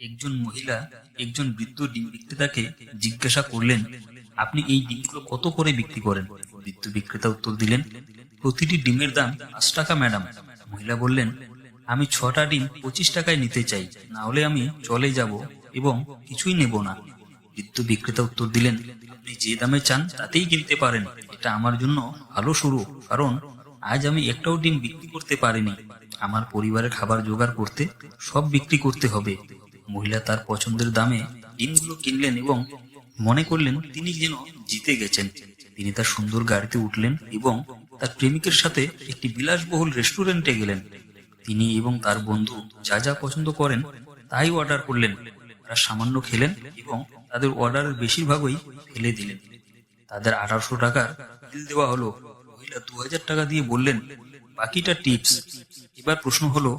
একজন মহিলা, একজন বৃদ্ধ ডিম বিক্রেতাকে জিজ্ঞাসা করলেন, আপনি এই ডিমগুলো কত করে বিক্রি করেন? বৃদ্ধ বিক্রেতা উত্তর দিলেন, প্রতিটি ডিমের দাম পাঁচ টাকা, ম্যাডাম। মহিলা বললেন, আমি ছটা ডিম পঁচিশ টাকায় নিতে চাই, না হলে আমি চলে যাব এবং কিছুই নেব না। বৃদ্ধ বিক্রেতা উত্তর দিলেন, আপনি যে দামে চান তাতেই কিনতে পারেন, এটা আমার জন্য ভালো শুরু, কারণ আজ আমি একটাও ডিম বিক্রি করতে পারিনি। আমার পরিবারের খাবার জোগাড় করতে সব বিক্রি করতে হবে। মহিলা তার পছন্দের দামে ডিমগুলো কিনলেন এবং মনে করলেন তিনি যেন জিতে গেছেন। তিনি তার সুন্দর গাড়িতে উঠলেন এবং তার প্রেমিকের সাথে একটি বিলাসবহুল রেস্টুরেন্টে গেলেন। তিনি এবং তার বন্ধু যা যা পছন্দ করেন তাই অর্ডার করলেন। তারা সামান্য খেলেন এবং তাদের অর্ডারের বেশিরভাগই ফেলে দিলেন। তাদের আঠারোশো টাকার বিল দেওয়া হলো। মহিলা দু হাজার টাকা দিয়ে বললেন, বাকিটা টিপস। এবার প্রশ্ন হলো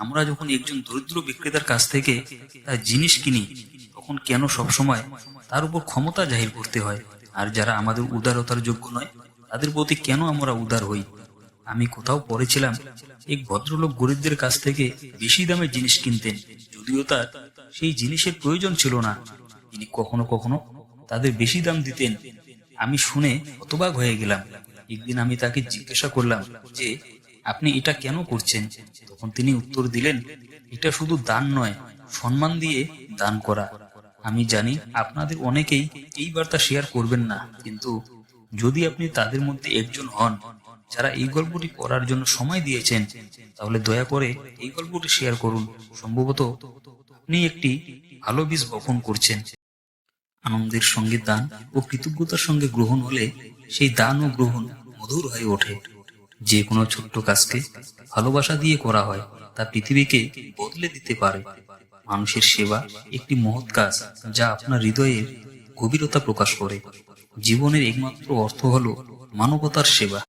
আমরা যখন একজন দরিদ্র বিক্রেতার কাছ থেকে তার জিনিস কিনি, তখন কেন সবসময় তার উপর ক্ষমতা জাহির করতে হয়? আর যারা আমাদের উদারতার যোগ্য নয়, তাদের প্রতি কেন আমরা উদার হই? আমি কোথাও পড়েছিলাম, এক ভদ্রলোক গরিবদের কাছ থেকে বেশি দামে জিনিস কিনতেন, যদিও তার সেই জিনিসের প্রয়োজন ছিল না। তিনি কখনো কখনো তাদের বেশি দাম দিতেন। আমি শুনে হতবাক হয়ে গেলাম। একদিন আমি তাকে জিজ্ঞাসা করলাম যে আপনি এটা কেন করছেন? তখন তিনি উত্তর দিলেন, এটা শুধু দান নয়, সম্মান দিয়ে দান করা। আমি জানি আপনাদের অনেকেই এই বার্তা শেয়ার করবেন না, কিন্তু যদি আপনি তাদের মধ্যে একজন হন, যারা এই গল্পটি পড়ার জন্য সময় দিয়েছেন, তাহলে দয়া করে এই গল্পটি শেয়ার করুন। সম্ভবত আপনি একটি ভালো বীজ বপন করছেন। আনন্দের সঙ্গে দান ও কৃতজ্ঞতার সঙ্গে গ্রহণ হলে সেই দান ও গ্রহণ মধুর হয়ে ওঠে। যে কোনো ছোট্ট কাজকে ভালোবাসা দিয়ে করা হয়, তা পৃথিবীকে বদলে দিতে পারে। মানুষের সেবা একটি মহৎ কাজ, যা আপনার হৃদয়ের গভীরতা প্রকাশ করে। জীবনের একমাত্র অর্থ হলো মানবতার সেবা।